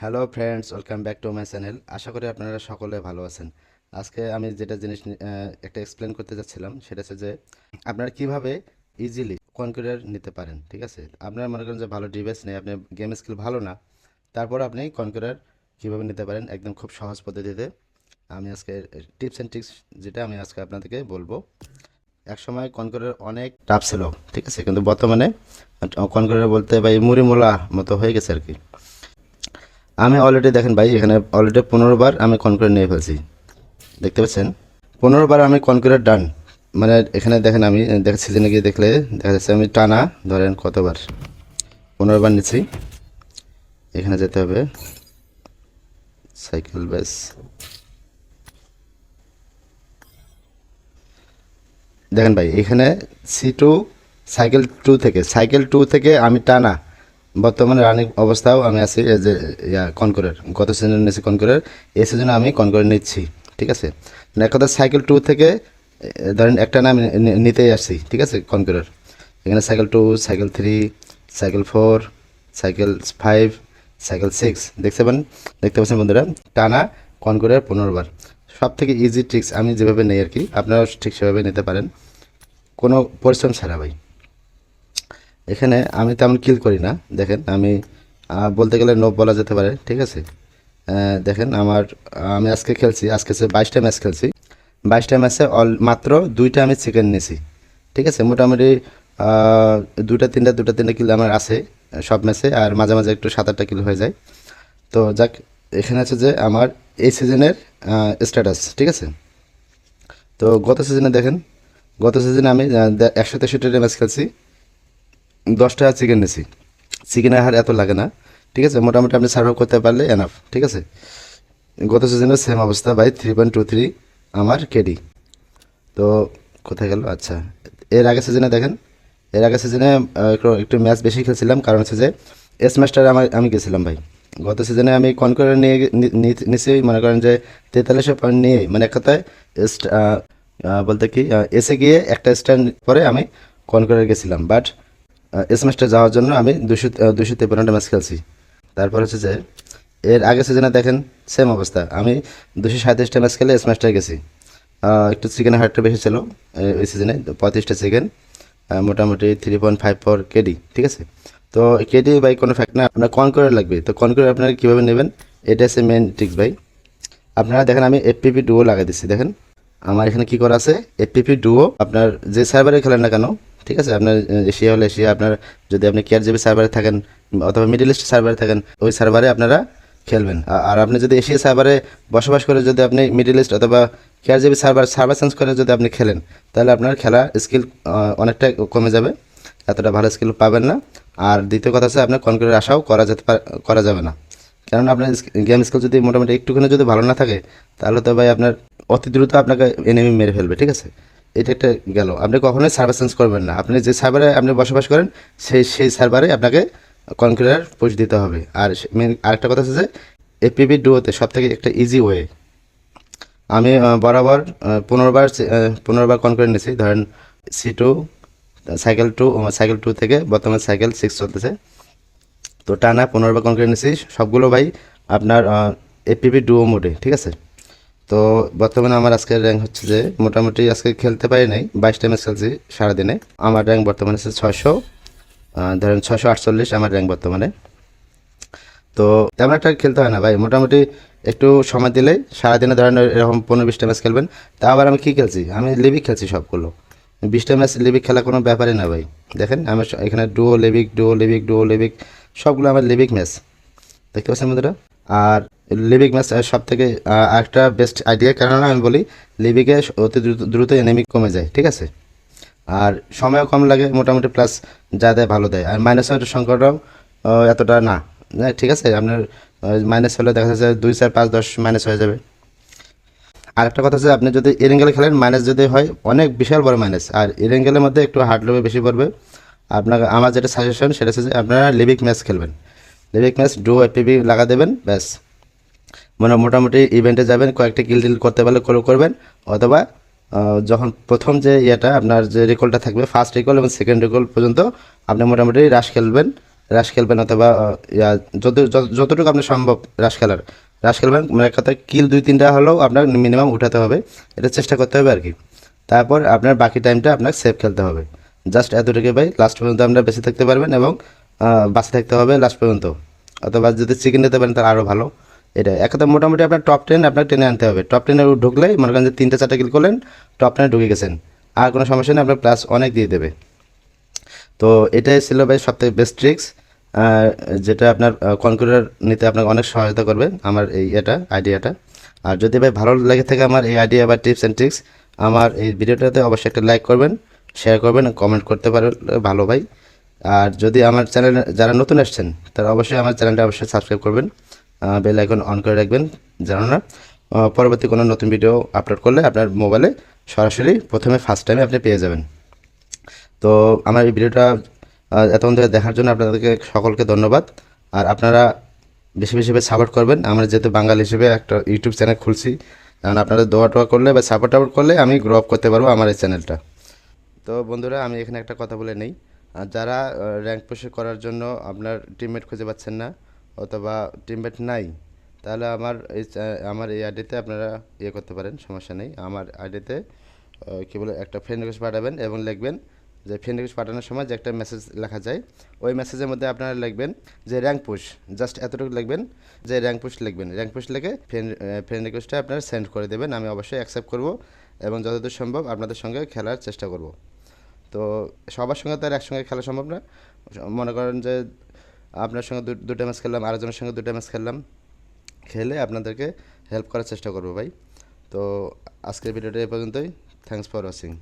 Hello friends welcome back to my channel আশা করি আপনারা সকলে ভালো আছেন। আজকে আমি যেটা জিনিস একটা এক্সপ্লেন করতে যাচ্ছিলাম, সেটা হচ্ছে যে আপনারা কীভাবে ইজিলি কনকুরিয়ার নিতে পারেন, ঠিক আছে? আপনারা মনে করেন যে ভালো ডিভাইস নেই, আপনি গেম স্কিল ভালো না, তারপর আপনি কনকুরিয়ার কীভাবে নিতে পারেন একদম খুব সহজ পদ্ধতিতে। আমি আজকে টিপস অ্যান্ড ট্রিক্স যেটা আমি আজকে আপনাদেরকে বলব। একসময় কনকুরিয়ার অনেক টাফ ছিল, ঠিক আছে? কিন্তু বর্তমানে কনকুরিয়ার বলতে ভাই মুড়িমোলা মতো হয়ে গেছে আর কি। আমি অলরেডি দেখেন ভাই, এখানে অলরেডি পনেরো বার আমি কনক্রিট নিয়ে ফেলছি। দেখতে পাচ্ছেন? পনেরো বার আমি কনক্রিট ডান মানে এখানে দেখেন আমি দেখ সিজনে গিয়ে দেখলে দেখা যাচ্ছে আমি টানা, ধরেন কতবার? পনেরো বার নিচ্ছি। এখানে যেতে হবে। সাইকেল ব্যাস দেখেন ভাই, এখানে সি টু সাইকেল টু থেকে সাইকেল টু থেকে আমি টানা। বর্তমানে রানিং অবস্থাও আমি আছি যে কনকরের, গত সিজনে নিয়েছি কনকরের, এই সিজনে আমি কনকরে নিচ্ছি, ঠিক আছে? এক কথা সাইকেল টু থেকে ধরেন একটা না আমি নিতেই আসছি, ঠিক আছে, কনকরের? এখানে cycle two cycle three cycle four cycle five cycle six দেখতে পান? দেখতে পাচ্ছেন বন্ধুরা, টানা কনকরের পনেরো বার। সব থেকে ইজি ট্রিক্স আমি যেভাবে নেই আর কি, আপনারাও ঠিক সেভাবে নিতে পারেন। কোনো পরিশ্রম ছাড়া ভাই। এখানে আমি তেমন কিল করি না। দেখেন, আমি বলতে গেলে নোব বলা যেতে পারে, ঠিক আছে? দেখেন, আমার আমি আজকে খেলছি, আজকে হচ্ছে বাইশটা ম্যাচ খেলছি। বাইশটা ম্যাচে অল মাত্র দুইটা আমি চিকেন নিয়েছি ঠিক আছে? মোটামুটি দুটা তিনটা দুটা তিনটা কিলো আমার আছে, সব ম্যাচে আর মাঝে মাঝে একটু সাত, আটটা কিলো হয়ে যায়। তো যাক, এখানে আছে যে আমার এই সিজনের স্ট্যাটাস ঠিক আছে? তো গত সিজনে দেখেন, গত সিজনে আমি একশো তেষট্টিটা ম্যাচ খেলছি। দশটা চিকেন নিয়েছি চিকেনের হার এত লাগে না, ঠিক আছে? মোটামুটি আপনি সার্ভ করতে পারলে এনাফ ঠিক আছে? গত সিজনের সেম অবস্থা by three point two three আমার কেডি তো কোথায় গেল? আচ্ছা এর আগে সিজনে দেখেন, এর আগে সিজনে একটু ম্যাচ বেশি খেলছিলাম, কারণ হচ্ছে যে এস ম্যাচটার আমার, আমি গেছিলাম ভাই। গত সিজনে আমি কনকরে নিয়ে গে- নি- নি- নিচে মনে করেন যে তেতাল্লিশশো পয়েন্ট নিয়ে মানে এক কথায় বলতে কি এসে গিয়ে একটা স্ট্যান্ড পরে আমি কনকরে গেছিলাম। বাট এস ম্যাচটা যাওয়ার জন্য আমি দুশো দুশো তেপান্নটা ম্যাচ খেলছি। তারপর হচ্ছে যে, এর আগে সিজনে দেখেন সেম অবস্থা। আমি দুশো সাঁত্রিশটা ম্যাচ খেলে এস ম্যাচটা গেছি। একটু চিকেনের হারটা বেশি ছিল, এই সিজনে পঁয়ত্রিশটা চিকেন মোটামুটি three point five four K D আছে? তো কেডি বাই কোনো ফ্যাক্ট না, আপনার কনকোয়ার লাগবে। তো কনকোয়ার আপনারা কীভাবে নেবেন? এটা হচ্ছে মেন ট্রিক্স ভাই। আপনারা দেখেন, আমি এফপিপি ডুও লাগাই দিচ্ছি। দেখেন, আমার এখানে কি করা আছে? এফপিপি ডুও আপনার যে সার্ভারে খেলেন না কেন ঠিক আছে? আপনার এশিয়া হলে এশিয়া, আপনার যদি আপনি কেয়ার জিবি সার্ভারে থাকেন অথবা মিডিল ইস্ট সার্ভারে থাকেন, ওই সার্ভারে আপনারা খেলবেন। আর আপনি যদি এশিয়া সার্ভারে বসবাস করে যদি আপনি মিডিল ইস্ট অথবা KR JP server server change করে যদি আপনি খেলেন, তাহলে আপনার খেলা স্কিল অনেকটা কমে যাবে। এতটা ভালো স্কিল পাবেন না। আর দ্বিতীয় কথা হচ্ছে আপনার কনক্রিটের আশাও করা যেতে করা যাবে না। কারণ আপনার গেম স্কিল যদি মোটামুটি একটুখানি যদি ভালো না থাকে, তাহলে তো ভাই আপনার অতি দ্রুত আপনাকে এনিমি মেরে ফেলবে, ঠিক আছে? এটা একটা গেল। আপনি কখনোই সার্ভার চেঞ্জ করবেন না। আপনি যে সার্ভারে আপনি বসবাস করেন, সেই সেই সার্ভারে আপনাকে কনক্রিটার পুশ দিতে হবে। আর মেন আরেকটা কথা হচ্ছে যে এপিবি ডুয়োতে সব থেকে একটা ইজি ওয়ে আমি বরাবর পনেরোবার সি- কনক্রিট নিয়েছি। ধরেন C two cycle two cycle two থেকে বর্তমানে সাইকেল সিক্স চলতেছে। তো টানা পনেরোবার কনক্রিট নিয়েছি। সবগুলো ভাই আপনার এপিপি ডুও মোডে ঠিক আছে? তো বর্তমানে আমার আজকের র্যাঙ্ক হচ্ছে যে মোটামুটি আজকে খেলতে পারি নাই, বাইশটা ম্যাচ খেলছি সারাদিনে। আমার র্যাঙ্ক বর্তমানে হচ্ছে ছয়শো ধরেন ছশো আটচল্লিশ আমার র্যাঙ্ক বর্তমানে। তো তেমন একটা খেলতে হয় না ভাই, মোটামুটি একটু সময় দিলেই সারাদিনে ধরেন এরকম পনেরো বিশটা ম্যাচ খেলবেন। তা আবার আমি কী খেলছি? আমি লিবিক খেলছি সবগুলো। বিশটা ম্যাচ লিবিক খেলা কোনো ব্যাপারই না ভাই। দেখেন আমার এখানে ডুও লিবিক ডুও লিবিক ডুও লিবিক সবগুলো আমার লিবিক ম্যাচ দেখতে পাচ্ছেন বন্ধুরা? আর লিবিক ম্যাচ সব থেকে একটা বেস্ট আইডিয়া কেননা আমি বলি লিবিকে অতি দ্রুত দ্রুত কমে যায়, ঠিক আছে? আর সময়ও কম লাগে, মোটামুটি প্লাস যা দেয় ভালো দেয়। আর মাইনাস ওয়েটের সংখ্যাটাও এতটা না ঠিক আছে? আপনার মাইনাস হলে দেখা যাচ্ছে দুই চার পাঁচ দশ মাইনাস হয়ে যাবে। আর একটা কথা হচ্ছে, আপনি যদি এরেঙ্গেলে খেলেন মাইনাস যদি হয়, অনেক বিশাল বড় মাইনাস আর এরেঙ্গেলের মধ্যে একটু হার্ড লোভে বেশি পড়বে। আপনার, আমার যেটা সাজেশন সেটা হচ্ছে যে আপনারা লিবিক ম্যাচ খেলবেন। লিবিক ম্যাচ ডু এপিবি লাগা দেবেন, ব্যাস। মানে মোটামুটি ইভেন্টে যাবেন, কয়েকটা কিল ডিল করতে পারলে করে করবেন, অথবা যখন প্রথম যে ইয়েটা, আপনার যে রিকলটা থাকবে ফার্স্ট রিকল এবং সেকেন্ড রিকল পর্যন্ত আপনি মোটামুটি রাশ খেলবেন রাশ খেলবেন অথবা যত, যত- যতটুকু আপনার সম্ভব রাশ খেলার। রাশ খেলবেন মানে কথায় কিল দুই তিনটা হলেও আপনার মিনিমাম উঠাতে হবে, এটা চেষ্টা করতে হবে আর কি। তারপর আপনার বাকি টাইমটা আপনার সেফ খেলতে হবে। জাস্ট এতটুকু ভাই লাস্ট পর্যন্ত আপনার বেঁচে থাকতে পারবেন এবং বাঁচে থাকতে হবে লাস্ট পর্যন্ত। অথবা যদি চিকেন নিতে পারেন, তাহলে আরও ভালো। এটা এক মোটামুটি আপনার টপ টেন আপনার টেনে আনতে হবে। টপ টেনে ঢুকলে মনে করেন যে তিনটা চারটা কিল করলেন টপ টেনে ঢুকে গেছেন। আর কোনো সমস্যা নেই, আপনার প্লাস অনেক দিয়ে দেবে। তো এটাই ছিল ভাই সবথেকে বেস্ট ট্রিক্স যেটা আপনার কনকুরার নিতে আপনাকে অনেক সহায়তা করবে, আমার এই এটা আইডিয়াটা আর যদি ভাই ভালো লেগে থাকে আমার এই আইডিয়া বা টিপস অ্যান্ড ট্রিক্স আমার এই ভিডিওটাতে অবশ্যই একটা লাইক করবেন শেয়ার করবেন কমেন্ট করতে পারেন ভালো ভাই। আর যদি আমার চ্যানেল যারা নতুন আসছেন তারা অবশ্যই আমার চ্যানেলটা অবশ্যই সাবস্ক্রাইব করবেন বেল আইকন অন করে রাখবেন যেন না। পরবর্তী কোনো নতুন ভিডিও আপলোড করলে আপনার মোবাইলে সরাসরি প্রথমে ফার্স্ট টাইমে আপনি পেয়ে যাবেন। তো আমার এই ভিডিওটা এতক্ষণ ধরে দেখার জন্য আপনাদেরকে সকলকে ধন্যবাদ। আর আপনারা বেশি বেশি সাপোর্ট করবেন। আমরা যেহেতু বাঙালি হিসেবে একটা ইউটিউব চ্যানেল খুলছি কারণ আপনারা দোয়া টোয়া করলে বা সাপোর্ট টাপোর্ট করলে আমি গ্রো আপ করতে পারব আমার এই চ্যানেলটা তো বন্ধুরা, আমি এখানে একটা কথা বলে নেই। যারা র্যাঙ্ক পুষে করার জন্য আপনার টিমমেট খুঁজে পাচ্ছেন না অথবা টিমমেট নাই, তাহলে আমার এই আমার এই আইডিতে আপনারা ইয়ে করতে পারেন, সমস্যা নেই। আমার আইডিতে কী বলে, একটা ফ্রেন্ড রিকোয়েস্ট পাঠাবেন এবং লিখবেন যে ফ্রেন্ড রিকোয়েস্ট পাঠানোর সময় যে একটা মেসেজ লেখা যায়, ওই মেসেজের মধ্যে আপনারা লিখবেন যে র্যাঙ্ক পুশ জাস্ট এতটুকু লিখবেন যে র্যাঙ্ক পুশ লিখবেন। র্যাঙ্ক পুশ লিখে ফ্রেন্ড ফ্রেন্ড রিকোয়েস্টটা আপনারা সেন্ড করে দেবেন, আমি অবশ্যই অ্যাকসেপ্ট করব এবং যতদূর সম্ভব আপনাদের সঙ্গে খেলার চেষ্টা করব। তো সবার সঙ্গে তো আর একসঙ্গে খেলা সম্ভব না। মনে করেন যে আপনার সঙ্গে দুটো ম্যাচ খেললাম, আরেকজনের সঙ্গে দুটো ম্যাচ খেললাম। খেলে আপনাদেরকে হেল্প করার চেষ্টা করব ভাই। তো আজকের ভিডিওটা এ পর্যন্তই। Thanks for watching